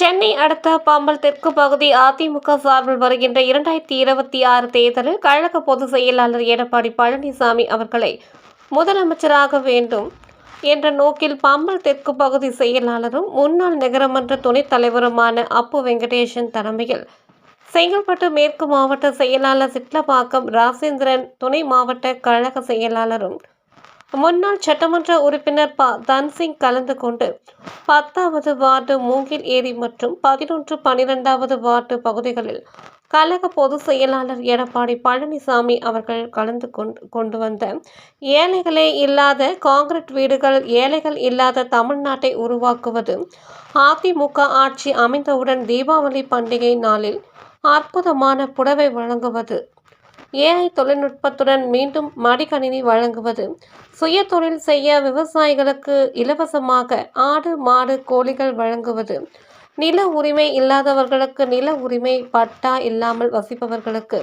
சென்னை அடுத்த பம்பல் தெற்கு பகுதி அதிமுக சார்பில் வருகின்ற இரண்டாயிரத்தி இருபத்தி ஆறு தேர்தலில் கழக பொதுச் செயலாளர் எடப்பாடி பழனிசாமி அவர்களை முதலமைச்சராக வேண்டும் என்ற நோக்கில் பம்பல் தெற்கு பகுதி செயலாளரும் முன்னாள் நகரமன்ற துணைத் தலைவருமான அப்பு வெங்கடேசன் தலைமையில் செங்கல்பட்டு மேற்கு மாவட்ட செயலாளர் சிட்லப்பாக்கம் ராசேந்திரன் துணை மாவட்ட கழக செயலாளரும் முன்னாள் சட்டமன்ற உறுப்பினர் ப. தன்சிங் கலந்து கொண்டு பத்தாவது வார்டு மூங்கில் ஏரி மற்றும் பதினொன்று பனிரெண்டாவது வார்டு பகுதிகளில் கழக பொதுச் செயலாளர் எடப்பாடி பழனிசாமி அவர்கள் கலந்து கொண்டு கொண்டு வந்த ஏழைகளே இல்லாத காங்கிரீட் வீடுகள் ஏழைகள் இல்லாத தமிழ்நாட்டை உருவாக்குவது அதிமுக ஆட்சி அமைந்தவுடன் தீபாவளி பண்டிகை நாளில் அற்புதமான புடவை வழங்குவது ஏஐ தொழில்நுட்பத்துடன் மீண்டும் மடிக்கணினி வழங்குவது. சுய தொழில் செய்ய விவசாயிகளுக்கு இலவசமாக ஆடு மாடு கோழிகள் வழங்குவது. நில உரிமை இல்லாதவர்களுக்கு நில உரிமை பட்டா இல்லாமல் வசிப்பவர்களுக்கு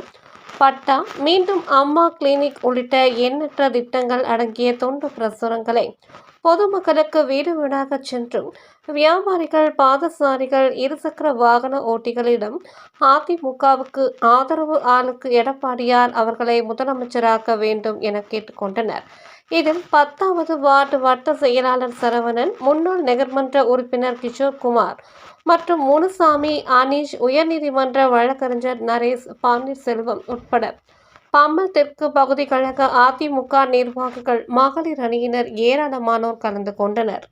பட்டா. மீண்டும் அம்மா கிளினிக் உள்ளிட்ட எண்ணற்ற திட்டங்கள் அடங்கிய தொண்டு பிரசுரங்களை பொதுமக்களுக்கு வீடு வீடாக சென்றும் வியாபாரிகள் பாதசாரிகள் இருசக்கர வாகன ஓட்டிகளிடம் அதிமுகவுக்கு ஆதரவு ஆளுக்கு எடப்பாடியார் அவர்களை முதலமைச்சராக்க வேண்டும் என கேட்டுக்கொண்டனர். இதில் பத்தாவது வார்டு வட்ட செயலாளர் சரவணன் முன்னாள் நகர்மன்ற உறுப்பினர் கிஷோர் குமார் மற்றும் முனுசாமி அனீஷ் உயர்நீதிமன்ற வழக்கறிஞர் நரேஷ் பன்னீர்செல்வம் உட்பட பம்பல் தெற்கு பகுதி கழக அதிமுக நிர்வாகிகள் மகளிர் அணியினர் ஏராளமானோர் கலந்து கொண்டனர்.